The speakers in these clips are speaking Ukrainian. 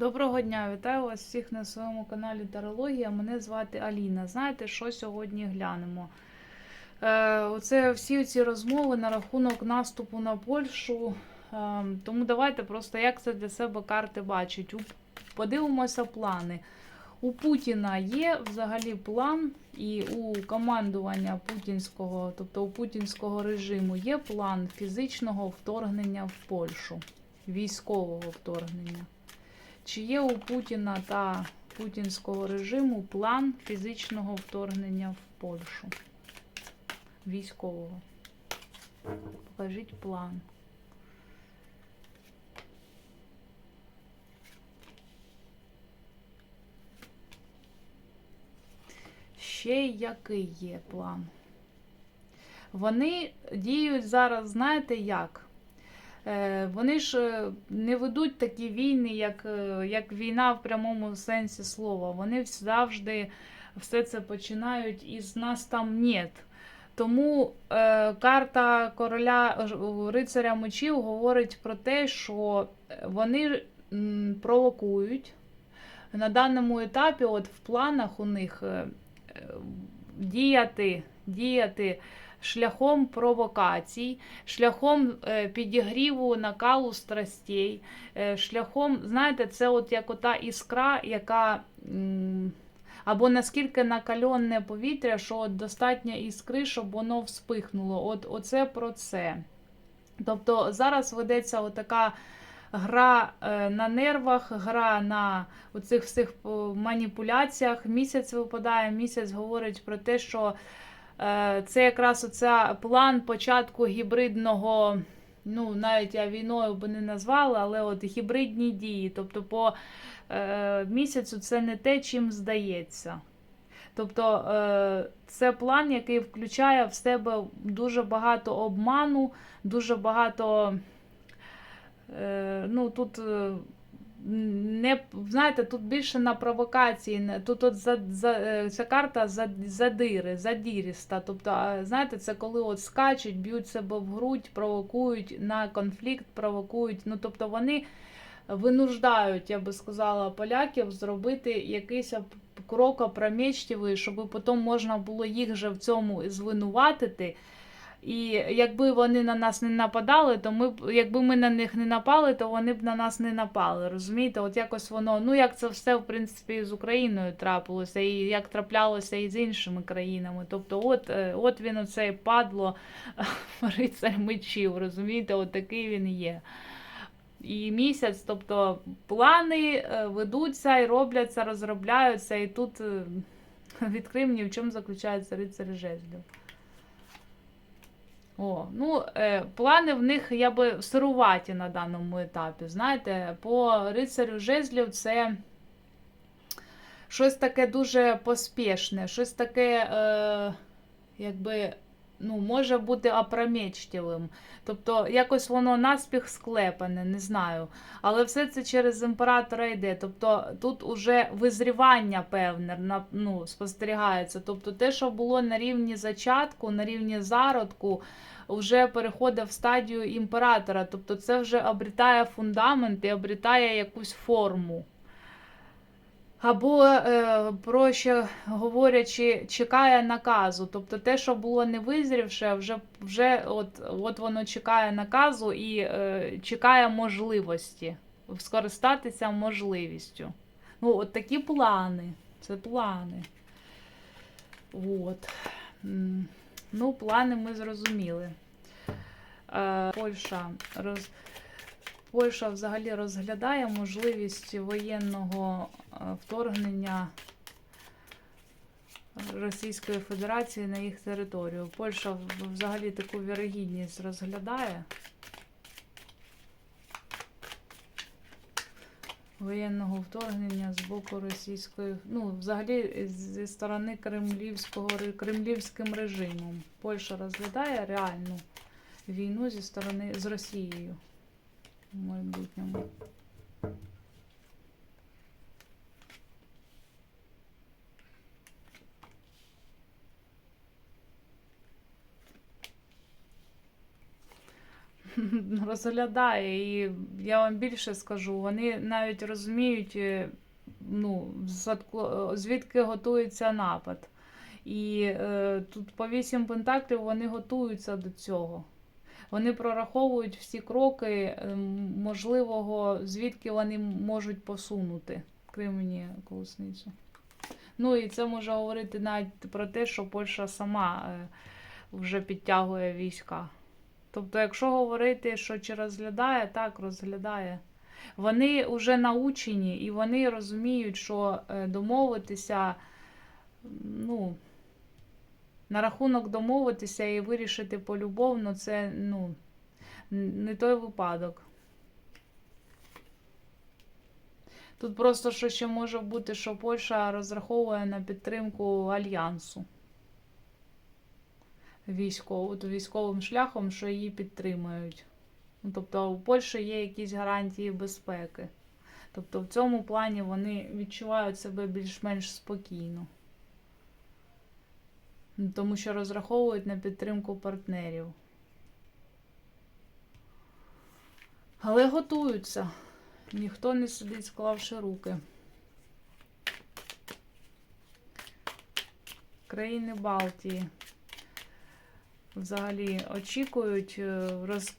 Доброго дня, вітаю вас всіх на своєму каналі Тарологія. Мене звати Аліна. Знаєте, що сьогодні глянемо? Е, оце всі ці розмови на рахунок наступу на Польщу. Е, тому давайте просто як це для себе карти бачать. Подивимося плани. У Путіна є взагалі план, і у командування путінського, тобто у путінського режиму, є план фізичного вторгнення в Польщу, військового вторгнення. Чи є у Путіна та путінського режиму план фізичного вторгнення в Польщу? Військового. Покажіть план. Ще який є план? Вони діють зараз, знаєте як? Е, Вони ж е, не ведуть такі війни, як, е, як війна в прямому сенсі слова. Вони завжди все це починають із нас там нет. Тому е, карта короля рицаря мечів говорить про те, що вони провокують. На даному етапі, от в планах у них е, діяти, діяти шляхом провокацій, шляхом е, підігріву накалу страстей, е, шляхом, знаєте, це от як ота іскра, яка. Або наскільки накальонне повітря, що от достатньо іскри, щоб воно вспихнуло. От оце про це. Тобто зараз ведеться отака гра е, на нервах, гра на оцих всіх маніпуляціях. Місяць випадає, місяць говорить про те, що це якраз оця план початку гібридного. Ну, навіть я війною би не назвала, але от гібридні дії. Тобто, по е, місяцю це не те, чим здається. Тобто е, це план, який включає в себе дуже багато обману, дуже багато. Е, ну, тут е, не, знаєте, тут більше на провокації. Тут от за, за, е, ця карта за- задіріста. Тобто, знаєте, це коли от скачуть, б'ють себе в грудь, провокують на конфлікт, провокують. Ну, тобто вони винуждають, я би сказала, поляків зробити якийсь крок опрометчивий, щоб потім можна було їх же в цьому звинуватити. І якби вони на нас не нападали, то ми б, якби ми на них не напали, то вони б на нас не напали. Розумієте? От якось воно, ну як це все в принципі з Україною трапилося, і як траплялося і з іншими країнами. Тобто, от, е, от він оцей падло рицар мечів, розумієте, от такий він є. І місяць, тобто плани е, ведуться і робляться, розробляються, і тут е, відкрив мені, в чому заключається рицар жезлів. О, ну, е, плани в них я би сируваті на даному етапі. Знаєте, по рицарю жезлів це щось таке дуже поспішне, щось таке, е, якби, ну, може бути опрометчивим. Тобто, якось воно наспіх склепане, не знаю. Але все це через імператора йде. Тобто тут уже визрівання певне ну, спостерігається. Тобто те, що було на рівні зачатку, на рівні зародку, вже переходить в стадію імператора. Тобто це вже обрітає фундамент і обрітає якусь форму. Або, е, проще говорячи, чекає наказу. Тобто те, що було не визрівше, вже, вже от, от воно чекає наказу і е, чекає можливості скористатися можливістю. Ну, от такі плани. Це плани. От. Ну, плани ми зрозуміли. Е, Польща роз... Польща взагалі розглядає можливість воєнного е, вторгнення Російської Федерації на їх територію. Польща взагалі таку вірогідність розглядає. Воєнного вторгнення з боку російської, ну, взагалі зі сторони кремлівського кремлівським режимом. Польща розглядає реальну війну зі сторони з Росією в майбутньому. розглядає. І я вам більше скажу, вони навіть розуміють, е, ну, звідки готується напад. І е, тут по вісім пентаклів вони готуються до цього. Вони прораховують всі кроки е, можливого, звідки вони можуть посунути. Крий мені колесницю. Ну і це може говорити навіть про те, що Польща сама е, вже підтягує війська. Тобто, якщо говорити, що чи розглядає, так розглядає. Вони вже научені і вони розуміють, що е, домовитися, ну, на рахунок домовитися і вирішити полюбовно, це ну, не той випадок. Тут просто що ще може бути, що Польща розраховує на підтримку альянсу військову, військовим шляхом, що її підтримують. Ну, тобто у Польщі є якісь гарантії безпеки. Тобто в цьому плані вони відчувають себе більш-менш спокійно. Тому що розраховують на підтримку партнерів. Але готуються. Ніхто не сидить, склавши руки. Країни Балтії взагалі очікують, е,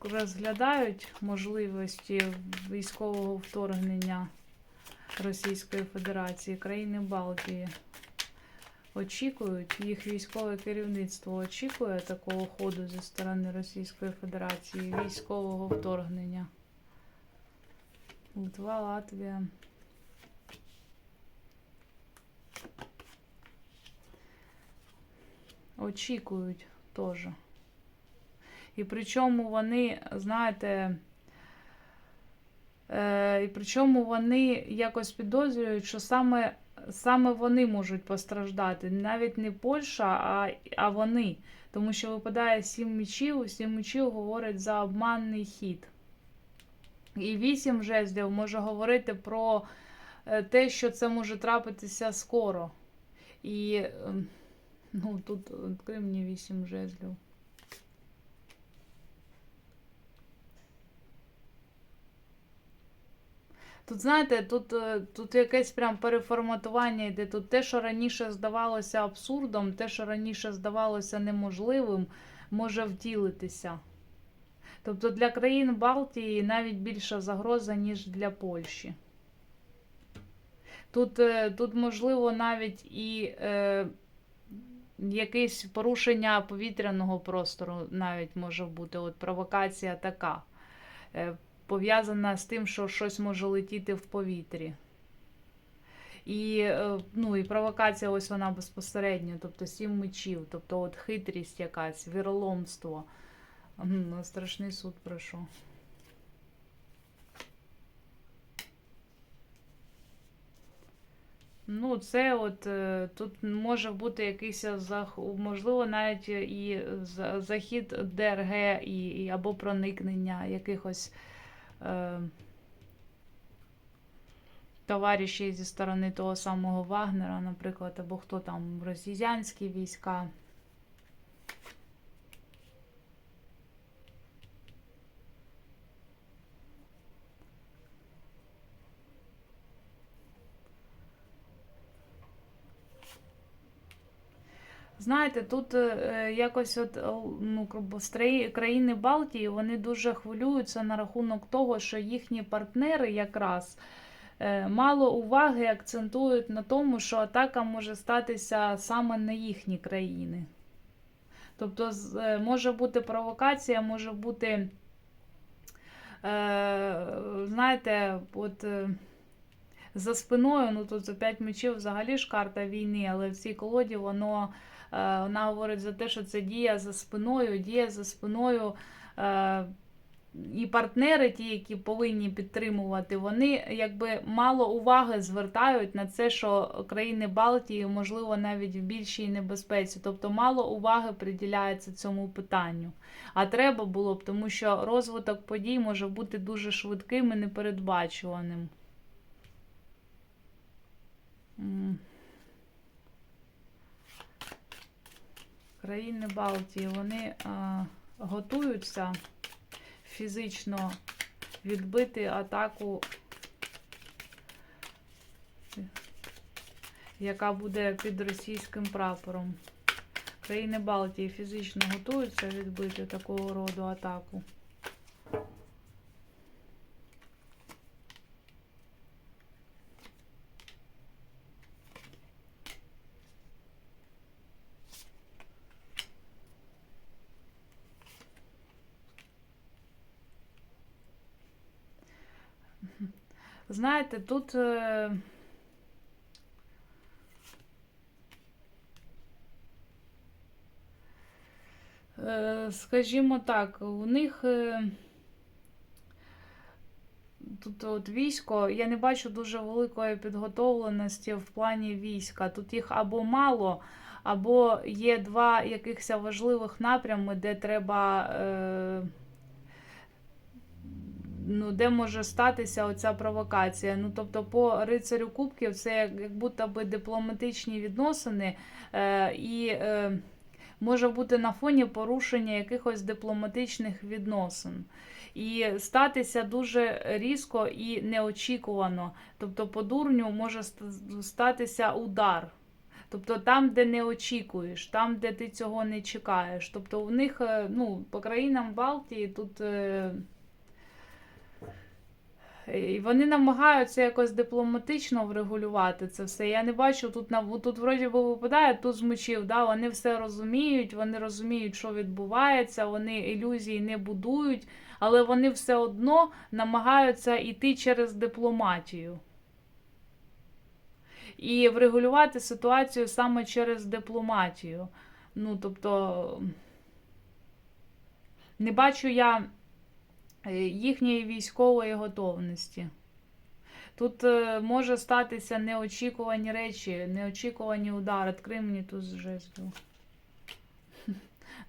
розглядають можливості військового вторгнення Російської Федерації, країни Балтії. Очікують, їх військове керівництво очікує такого ходу зі сторони Російської Федерації, військового вторгнення. Литва, Латвія. Очікують теж. І причому вони, знаєте, е, і причому вони якось підозрюють, що саме, саме вони можуть постраждати. Навіть не Польща, а, а вони. Тому що випадає сім мечів, сім мечів говорить за обманний хід. І вісім жезлів може говорити про е, те, що це може трапитися скоро. І ем, ну, тут відкрий мені вісім жезлів. Тут, знаєте, тут, е, тут якесь прям переформатування йде. Тут те, що раніше здавалося абсурдом, те, що раніше здавалося неможливим, може втілитися. Тобто для країн Балтії навіть більша загроза, ніж для Польщі. Тут, е, тут можливо, навіть і е, якесь порушення повітряного простору навіть може бути. От провокація така. Пов'язана з тим, що щось може летіти в повітрі. І, е, ну, і провокація, ось вона безпосередньо, тобто сім мечів, тобто от хитрість якась, віроломство. Страшний суд прошу. Ну, це от е, тут може бути якийсь можливо, навіть і захід ДРГ і, і або проникнення якихось е, товаришів зі сторони того самого Вагнера, наприклад, або хто там росіянські війська. Знаєте, тут е, якось от е, ну, країни Балтії вони дуже хвилюються на рахунок того, що їхні партнери якраз е, мало уваги акцентують на тому, що атака може статися саме на їхні країни. Тобто, е, може бути провокація, може бути, е, знаєте, от. е, За спиною, ну тут за 5 мечів взагалі ж карта війни, але в цій колоді воно Е, Вона говорить за те, що це дія за спиною, дія за спиною. е, І партнери, ті, які повинні підтримувати, вони якби мало уваги звертають на це, що країни Балтії, можливо, навіть в більшій небезпеці. Тобто мало уваги приділяється цьому питанню. А треба було б, тому що розвиток подій може бути дуже швидким і непередбачуваним. Країни Балтії вони а, готуються фізично відбити атаку, яка буде під російським прапором. Країни Балтії фізично готуються відбити такого роду атаку. Знаєте, тут. е, е, Скажімо так, у них е, тут от військо, я не бачу дуже великої підготовленості в плані війська. Тут їх або мало, або є два якихось важливих напрями, де треба. Е, ну, де може статися оця провокація. Ну, тобто, по рицарю Кубків це як, як будто би дипломатичні відносини, е, і е, може бути на фоні порушення якихось дипломатичних відносин. І статися дуже різко і неочікувано. Тобто, по дурню може статися удар. Тобто там, де не очікуєш, там, де ти цього не чекаєш. Тобто у них, е, ну, по країнам Балтії тут. І вони намагаються якось дипломатично врегулювати це все. Я не бачу тут на тут вроді би випадає, тут з мечів. Да? Вони все розуміють, вони розуміють, що відбувається, вони ілюзії не будують, але вони все одно намагаються йти через дипломатію. І врегулювати ситуацію саме через дипломатію. Ну, тобто, не бачу я їхньої військової готовності. Тут е, може статися неочікувані речі, неочікувані удари. Відкрий мені тут з жезлів.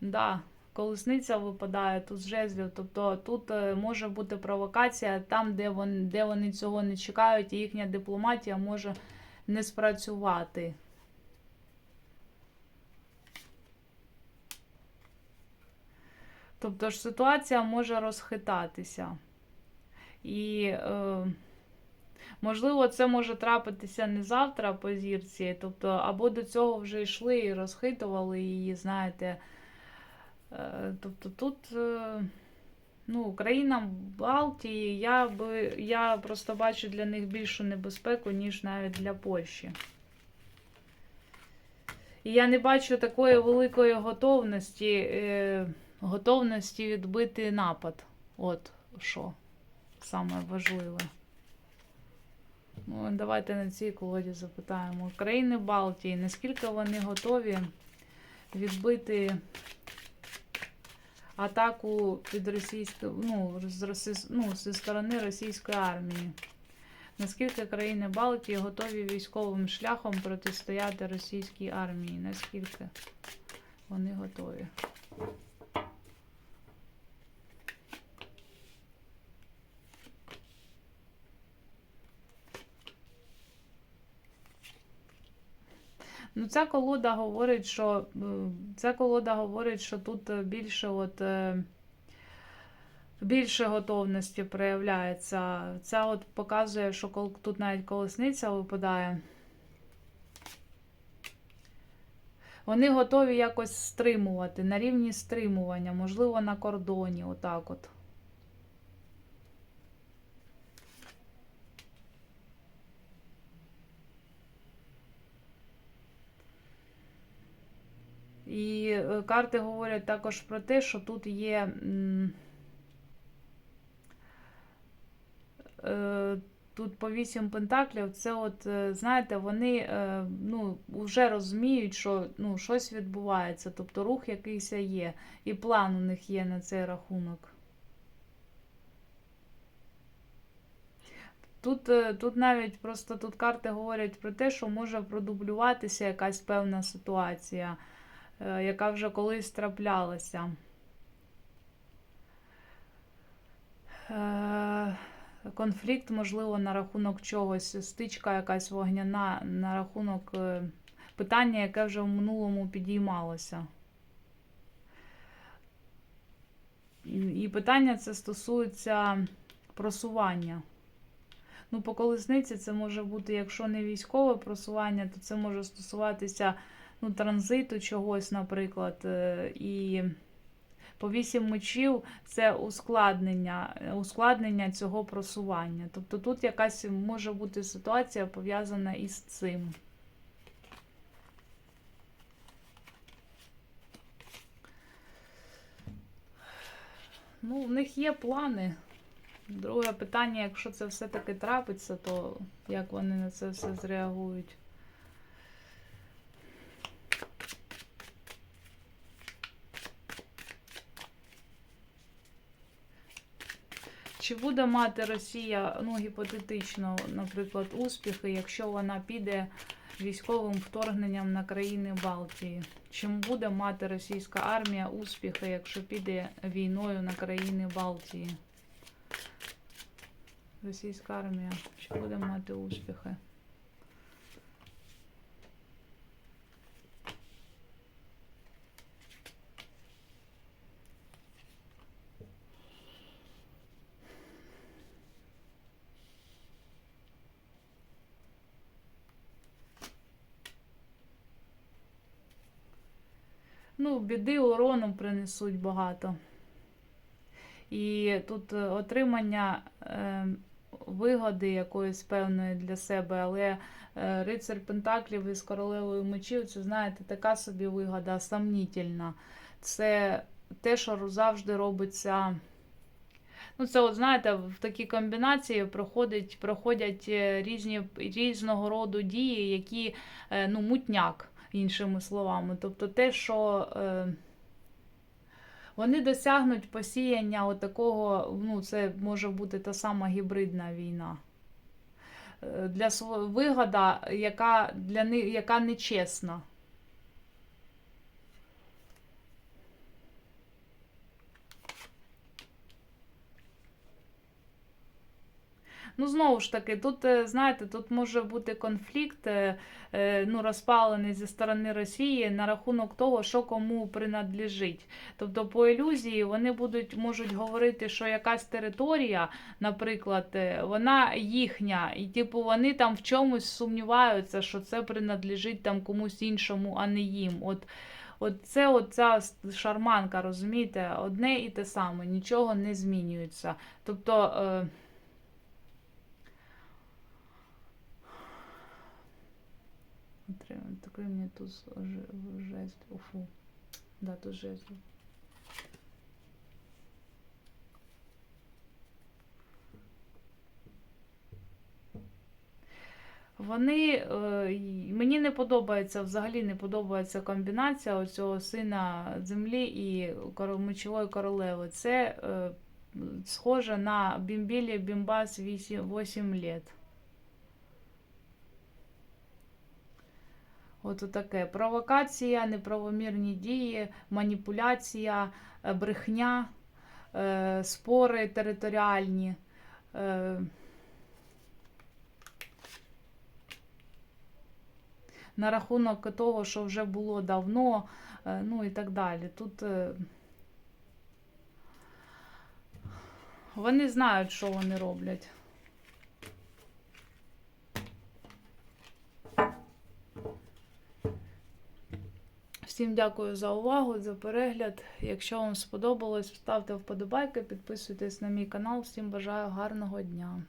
Да, колесниця випадає тут з жезлів. Тобто тут е, може бути провокація там, де вони, де вони цього не чекають, і їхня дипломатія може не спрацювати. Тобто ж ситуація може розхитатися. І, е, можливо, це може трапитися не завтра по зірці, тобто, або до цього вже йшли і розхитували її, знаєте. Е, тобто тут, е, ну, країнам Балтії, я, би, я просто бачу для них більшу небезпеку, ніж навіть для Польщі. І я не бачу такої великої готовності. Е, готовності відбити напад. От що саме важливе. Ну, давайте на цій колоді запитаємо. Країни Балтії, наскільки вони готові відбити атаку під російською, ну, з, росі- ну, зі сторони російської армії? Наскільки країни Балтії готові військовим шляхом протистояти російській армії? Наскільки вони готові? Ну, ця колода говорить, що е, ця колода говорить, що тут е, більше от. е, Більше готовності проявляється. Ця от показує, що кол- тут навіть колесниця випадає. Вони готові якось стримувати, на рівні стримування, можливо, на кордоні, отак от. І е, карти говорять також про те, що тут є. е, Тут по вісім пентаклів, це от, е, знаєте, вони ну, вже розуміють, що ну, щось відбувається, тобто рух якийсь є, і план у них є на цей рахунок. Тут, тут навіть просто тут карти говорять про те, що може продублюватися якась певна ситуація, яка вже колись траплялася. Е, Конфлікт, можливо, на рахунок чогось, стичка якась вогняна на рахунок е, питання, яке вже в минулому підіймалося. І питання це стосується просування. Ну, по колесниці це може бути, якщо не військове просування, то це може стосуватися ну, транзиту чогось, наприклад. е, І по вісім мечів це ускладнення, е, ускладнення цього просування. Тобто тут якась може бути ситуація пов'язана із цим. Ну, в них є плани. Друге питання, якщо це все-таки трапиться, то як вони на це все зреагують? Чи буде мати Росія, ну, гіпотетично, наприклад, успіхи, якщо вона піде військовим вторгненням на країни Балтії? Чим буде мати російська армія успіхи, якщо піде війною на країни Балтії? Російська армія, чи буде мати успіхи? Ну, біди урону принесуть багато. І тут е, отримання е, вигоди якоїсь певної для себе, але е, рицар Пентаклів із королевою мечів, це, знаєте, така собі вигода, сомнітельна. Це те, що завжди робиться. Ну, це, от, знаєте, в такій комбінації проходить, проходять е, різні, різного роду дії, які е, ну, мутняк, іншими словами. Тобто те, що. Е, вони досягнуть посіяння отакого, ну, це може бути та сама гібридна війна. Е, Для свого вигода, яка для них яка нечесна. Ну, знову ж таки, тут, е, знаєте, тут може бути конфлікт, е, е, ну, розпалений зі сторони Росії на рахунок того, що кому принадлежить. Тобто, по ілюзії вони будуть можуть говорити, що якась територія, наприклад, вона їхня, і типу вони там в чомусь сумніваються, що це принадлежить там комусь іншому, а не їм. От, от це оця шарманка, розумієте, одне і те саме, нічого не змінюється. Тобто. Е. Такий мені тут жест. Уфу. Да, тут жест. Вони е, мені не подобається, взагалі не подобається комбінація оцього сина землі і мечової королеви. Це е, схоже на бімбілі бімбас 8, 8 От таке. Провокація, неправомірні дії, маніпуляція, е, брехня, е, спори територіальні. е, На рахунок того, що вже було давно, ну і так далі. Тут вони знають, що вони роблять. Всім дякую за увагу, за перегляд. Якщо вам сподобалось, ставте вподобайки, підписуйтесь на мій канал. Всім бажаю гарного дня.